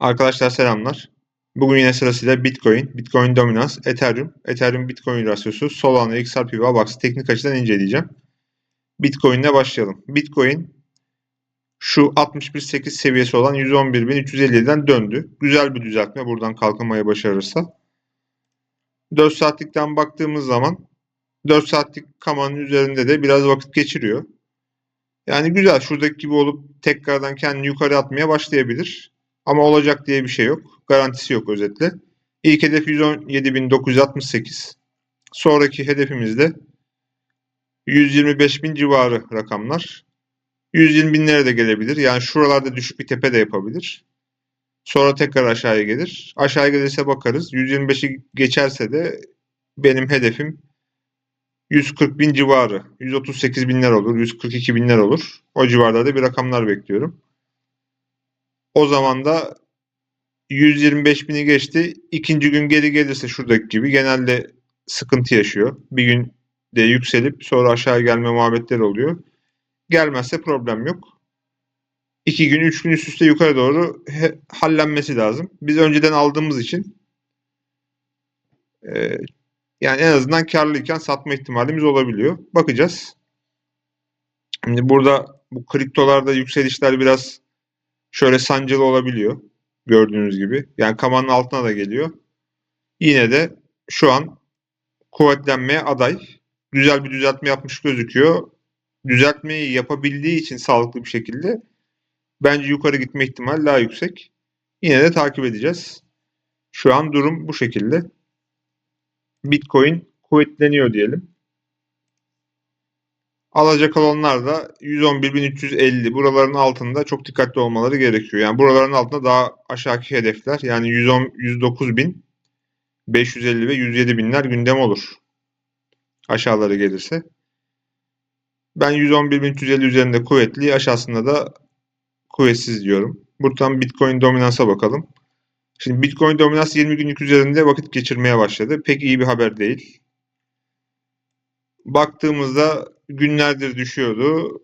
Arkadaşlar selamlar. Bugün yine sırasıyla Bitcoin, Bitcoin dominans, Ethereum, Ethereum Bitcoin rasyosu, Solana, XRP ve AVAX'ı teknik açıdan inceleyeceğim. Bitcoin ile başlayalım. Bitcoin şu 61.8 seviyesi olan 111.357'den döndü. Güzel bir düzeltme buradan kalkınmayı başarırsa. 4 saatlikten baktığımız zaman 4 saatlik kamanın üzerinde de biraz vakit geçiriyor. Yani güzel şuradaki gibi olup tekrardan kendini yukarı atmaya başlayabilir. Ama olacak diye bir şey yok. Garantisi yok özetle. İlk hedef 117.968. Sonraki hedefimiz de 125.000 civarı rakamlar. 120 binlere de gelebilir. Yani şuralarda düşük bir tepe de yapabilir. Sonra tekrar aşağıya gelir. Aşağıya gelirse bakarız. 125'i geçerse de benim hedefim 140 bin civarı. 138 binler olur. 142 binler olur. O civarlarda bir rakamlar bekliyorum. O zaman da 125 bini geçti. İkinci gün geri gelirse şuradaki gibi genelde sıkıntı yaşıyor. Bir gün de yükselip sonra aşağı gelme muhabbetleri oluyor. Gelmezse problem yok. İki gün, üç gün üst üste yukarı doğru hallenmesi lazım. Biz önceden aldığımız için e, yani en azından karlıyken satma ihtimalimiz olabiliyor. Bakacağız. Şimdi burada bu kriptolarda yükselişler biraz şöyle sancılı olabiliyor. Gördüğünüz gibi. Yani kamanın altına da geliyor. Yine de şu an kuvvetlenmeye aday. Güzel bir düzeltme yapmış gözüküyor. Düzeltmeyi yapabildiği için sağlıklı bir şekilde bence yukarı gitme ihtimali daha yüksek. Yine de takip edeceğiz. Şu an durum bu şekilde. Bitcoin kuvvetleniyor diyelim. Alacak olanlar da 111.350 buraların altında çok dikkatli olmaları gerekiyor. Yani buraların altında daha aşağıki hedefler yani 110 109.000 550 ve 107 binler gündem olur. Aşağıları gelirse. Ben 111.350 üzerinde kuvvetli, aşağısında da kuvvetsiz diyorum. Buradan Bitcoin dominansa bakalım. Şimdi Bitcoin dominans 20 günlük üzerinde vakit geçirmeye başladı. Pek iyi bir haber değil. Baktığımızda günlerdir düşüyordu.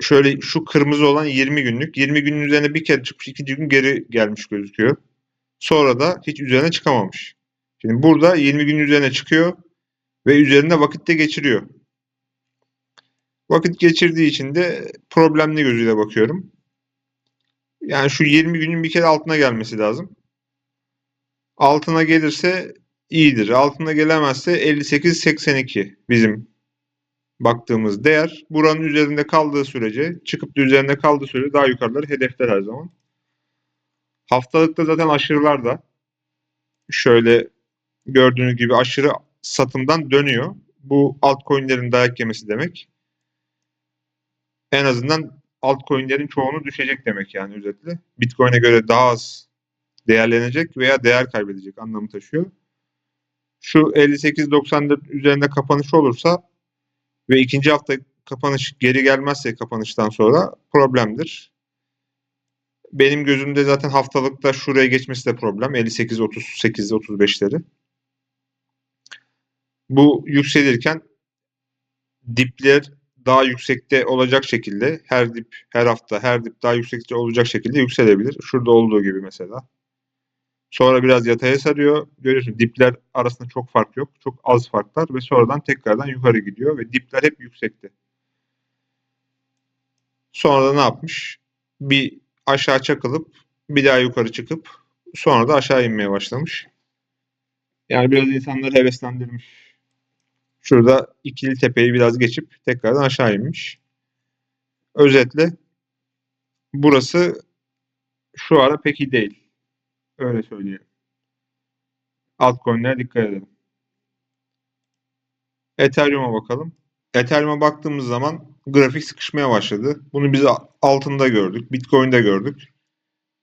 Şöyle şu kırmızı olan 20 günlük. 20 günün üzerine bir kere çıkmış, ikinci gün geri gelmiş gözüküyor. Sonra da hiç üzerine çıkamamış. Şimdi burada 20 gün üzerine çıkıyor ve üzerinde vakit de geçiriyor. Vakit geçirdiği için de problemli gözüyle bakıyorum. Yani şu 20 günün bir kere altına gelmesi lazım. Altına gelirse iyidir. Altına gelemezse 58-82 bizim baktığımız değer. Buranın üzerinde kaldığı sürece, çıkıp da üzerinde kaldığı sürece daha yukarıları hedefler her zaman. Haftalıkta zaten aşırılar da şöyle gördüğünüz gibi aşırı satımdan dönüyor. Bu altcoin'lerin dayak yemesi demek. En azından altcoin'lerin çoğunu düşecek demek yani özetle. Bitcoin'e göre daha az değerlenecek veya değer kaybedecek anlamı taşıyor. Şu 58.94 üzerinde kapanış olursa ve ikinci hafta kapanış geri gelmezse kapanıştan sonra problemdir. Benim gözümde zaten haftalıkta şuraya geçmesi de problem. 58 38 35'leri. Bu yükselirken dipler daha yüksekte olacak şekilde her dip her hafta her dip daha yüksekte olacak şekilde yükselebilir. Şurada olduğu gibi mesela. Sonra biraz yataya sarıyor. Görüyorsun dipler arasında çok fark yok. Çok az farklar ve sonradan tekrardan yukarı gidiyor ve dipler hep yüksekte. Sonra da ne yapmış? Bir aşağı çakılıp bir daha yukarı çıkıp sonra da aşağı inmeye başlamış. Yani biraz insanları heveslendirmiş. Şurada ikili tepeyi biraz geçip tekrardan aşağı inmiş. Özetle burası şu ara pek iyi değil. Öyle söyleyelim. Altcoin'lere dikkat edelim. Ethereum'a bakalım. Ethereum'a baktığımız zaman grafik sıkışmaya başladı. Bunu biz altında gördük. Bitcoin'de gördük.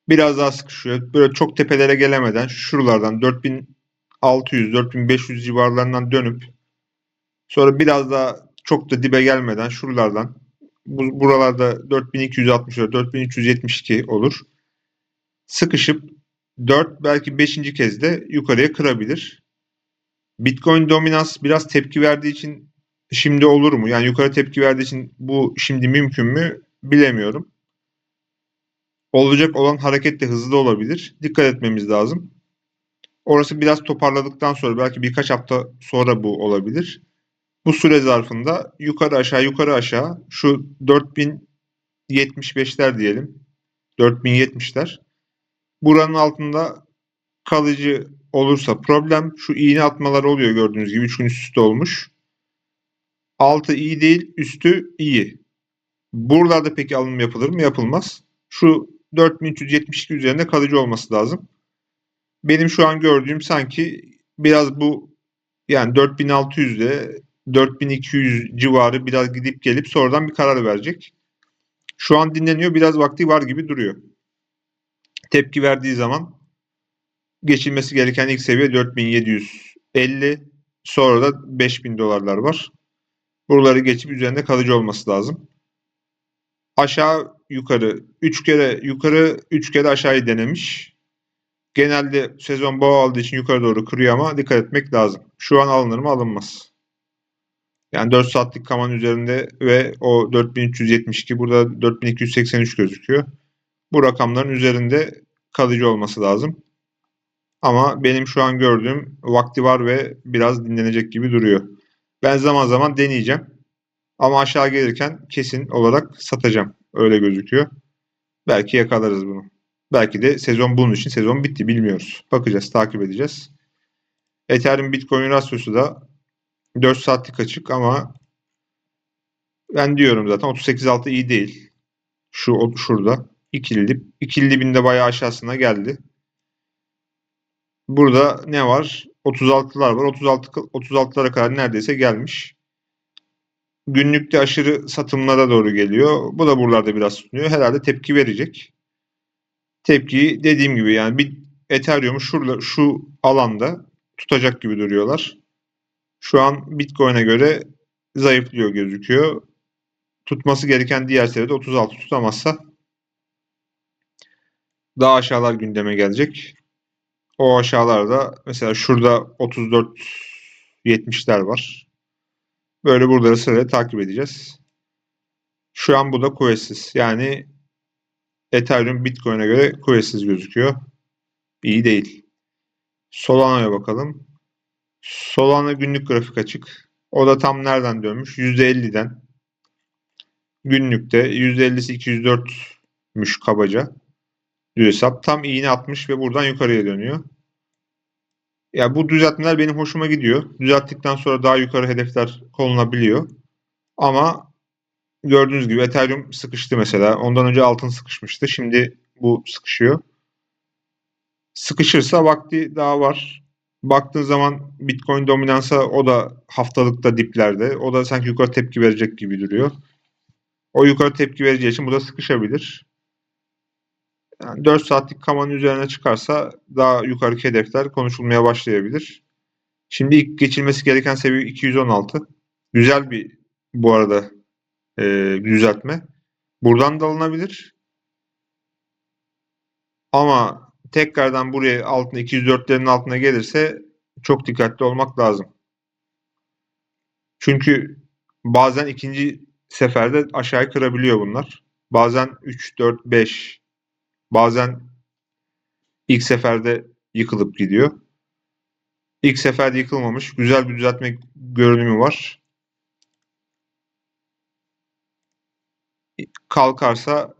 Biraz daha sıkışıyor. Böyle çok tepelere gelemeden şuralardan 4600-4500 civarlarından dönüp sonra biraz daha çok da dibe gelmeden şuralardan bu, buralarda 4264 4372 olur. Sıkışıp 4 belki 5. kez de yukarıya kırabilir. Bitcoin dominans biraz tepki verdiği için şimdi olur mu? Yani yukarı tepki verdiği için bu şimdi mümkün mü? Bilemiyorum. olacak olan hareket de hızlı olabilir. Dikkat etmemiz lazım. Orası biraz toparladıktan sonra belki birkaç hafta sonra bu olabilir. Bu süre zarfında yukarı aşağı yukarı aşağı şu 4075'ler diyelim. 4070'ler. Buranın altında kalıcı olursa problem şu iğne atmalar oluyor gördüğünüz gibi 3 gün üst üste olmuş. Altı iyi değil, üstü iyi. Buralarda peki alım yapılır mı? Yapılmaz. Şu 4372 üzerinde kalıcı olması lazım. Benim şu an gördüğüm sanki biraz bu yani 4600 ile 4200 civarı biraz gidip gelip sonradan bir karar verecek. Şu an dinleniyor. Biraz vakti var gibi duruyor. Tepki verdiği zaman geçilmesi gereken ilk seviye 4750. Sonra da 5000 dolarlar var. Buraları geçip üzerinde kalıcı olması lazım. Aşağı yukarı 3 kere yukarı 3 kere aşağıyı denemiş. Genelde sezon boğa aldığı için yukarı doğru kırıyor ama dikkat etmek lazım. Şu an alınır mı alınmaz. Yani 4 saatlik kaman üzerinde ve o 4372 burada 4283 gözüküyor. Bu rakamların üzerinde kalıcı olması lazım. Ama benim şu an gördüğüm vakti var ve biraz dinlenecek gibi duruyor. Ben zaman zaman deneyeceğim. Ama aşağı gelirken kesin olarak satacağım. Öyle gözüküyor. Belki yakalarız bunu. Belki de sezon bunun için sezon bitti bilmiyoruz. Bakacağız, takip edeceğiz. Ethereum Bitcoin rasyosu da 4 saatlik açık ama ben diyorum zaten 38.6 iyi değil. Şu şurada ikili dip. İkili dibinde bayağı aşağısına geldi. Burada ne var? 36'lar var. 36 36'lara kadar neredeyse gelmiş. Günlükte aşırı satımlara doğru geliyor. Bu da buralarda biraz tutunuyor. Herhalde tepki verecek. Tepkiyi dediğim gibi yani bir Ethereum'u şurada şu alanda tutacak gibi duruyorlar. Şu an Bitcoin'e göre zayıflıyor gözüküyor. Tutması gereken diğer seviyede 36 tutamazsa daha aşağılar gündeme gelecek. O aşağılarda mesela şurada 34 70'ler var. Böyle burada sırayla takip edeceğiz. Şu an bu da kuvvetsiz. Yani Ethereum Bitcoin'e göre kuvvetsiz gözüküyor. İyi değil. Solana'ya bakalım. Solana günlük grafik açık. O da tam nereden dönmüş? %50'den. Günlükte %50'si 204'müş kabaca. Düz hesap. Tam iğne atmış ve buradan yukarıya dönüyor. Ya bu düzeltmeler benim hoşuma gidiyor. Düzelttikten sonra daha yukarı hedefler konulabiliyor. Ama gördüğünüz gibi Ethereum sıkıştı mesela. Ondan önce altın sıkışmıştı. Şimdi bu sıkışıyor. Sıkışırsa vakti daha var. Baktığın zaman Bitcoin dominansa o da haftalıkta diplerde. O da sanki yukarı tepki verecek gibi duruyor. O yukarı tepki vereceği için bu da sıkışabilir. Yani 4 saatlik kamanın üzerine çıkarsa daha yukarıki hedefler konuşulmaya başlayabilir. Şimdi ilk geçilmesi gereken seviye 216. Güzel bir bu arada e, düzeltme. Buradan da alınabilir. Ama tekrardan buraya altına 204'lerin altına gelirse çok dikkatli olmak lazım. Çünkü bazen ikinci seferde aşağıya kırabiliyor bunlar. Bazen 3, 4, 5 bazen ilk seferde yıkılıp gidiyor. İlk seferde yıkılmamış. Güzel bir düzeltme görünümü var. Kalkarsa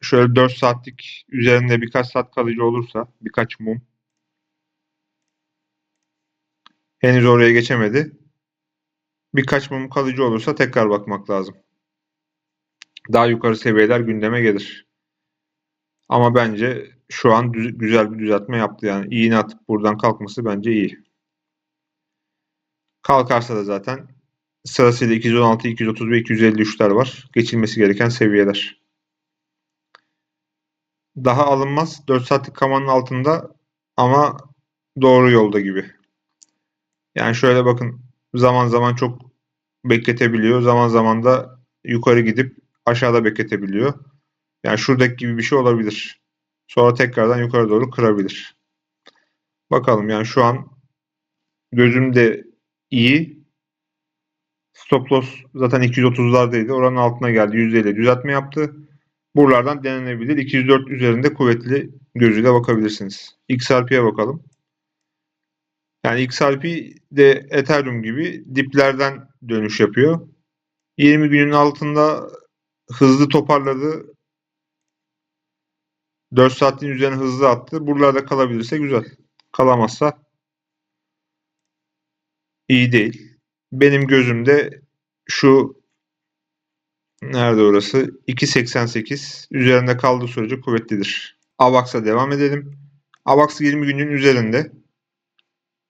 şöyle 4 saatlik üzerinde birkaç saat kalıcı olursa birkaç mum henüz oraya geçemedi. Birkaç mum kalıcı olursa tekrar bakmak lazım. Daha yukarı seviyeler gündeme gelir. Ama bence şu an düz, güzel bir düzeltme yaptı. Yani iğne atıp buradan kalkması bence iyi. Kalkarsa da zaten sırasıyla 216, 230 ve 253'ler var. Geçilmesi gereken seviyeler. Daha alınmaz. 4 saatlik kamanın altında ama doğru yolda gibi. Yani şöyle bakın zaman zaman çok bekletebiliyor. Zaman zaman da yukarı gidip aşağıda bekletebiliyor. Yani şuradaki gibi bir şey olabilir. Sonra tekrardan yukarı doğru kırabilir. Bakalım yani şu an gözümde iyi. Stop loss zaten 230'lardaydı. Oranın altına geldi. %50 düzeltme yaptı. buralardan denenebilir. 204 üzerinde kuvvetli gözüyle bakabilirsiniz. XRP'ye bakalım. Yani XRP de Ethereum gibi diplerden dönüş yapıyor. 20 günün altında hızlı toparladı. 4 saatin üzerine hızlı attı. Buralarda kalabilirse güzel. Kalamazsa iyi değil. Benim gözümde şu nerede orası? 2.88 üzerinde kaldığı sürece kuvvetlidir. AVAX'a devam edelim. AVAX 20 günün üzerinde.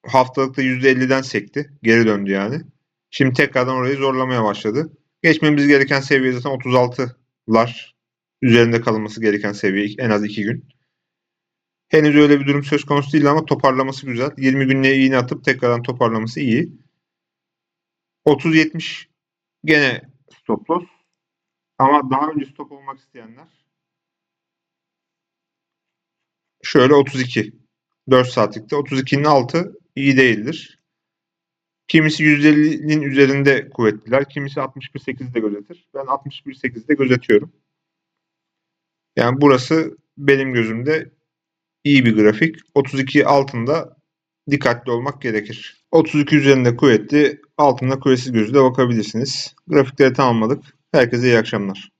Haftalıkta %50'den sekti. Geri döndü yani. Şimdi tekrardan orayı zorlamaya başladı. Geçmemiz gereken seviye zaten 36'lar. Üzerinde kalınması gereken seviye en az 2 gün. Henüz öyle bir durum söz konusu değil ama toparlaması güzel. 20 günlüğe iğne atıp tekrardan toparlaması iyi. 30-70 gene stop loss. Ama daha önce stop olmak isteyenler şöyle 32. 4 saatlikte 32'nin altı iyi değildir. Kimisi %50'nin üzerinde kuvvetliler. Kimisi 61.8'de gözetir. Ben 61.8'de gözetiyorum. Yani burası benim gözümde iyi bir grafik. 32 altında dikkatli olmak gerekir. 32 üzerinde kuvvetli, altında kuvvetsiz gözüyle bakabilirsiniz. Grafikleri tamamladık. Herkese iyi akşamlar.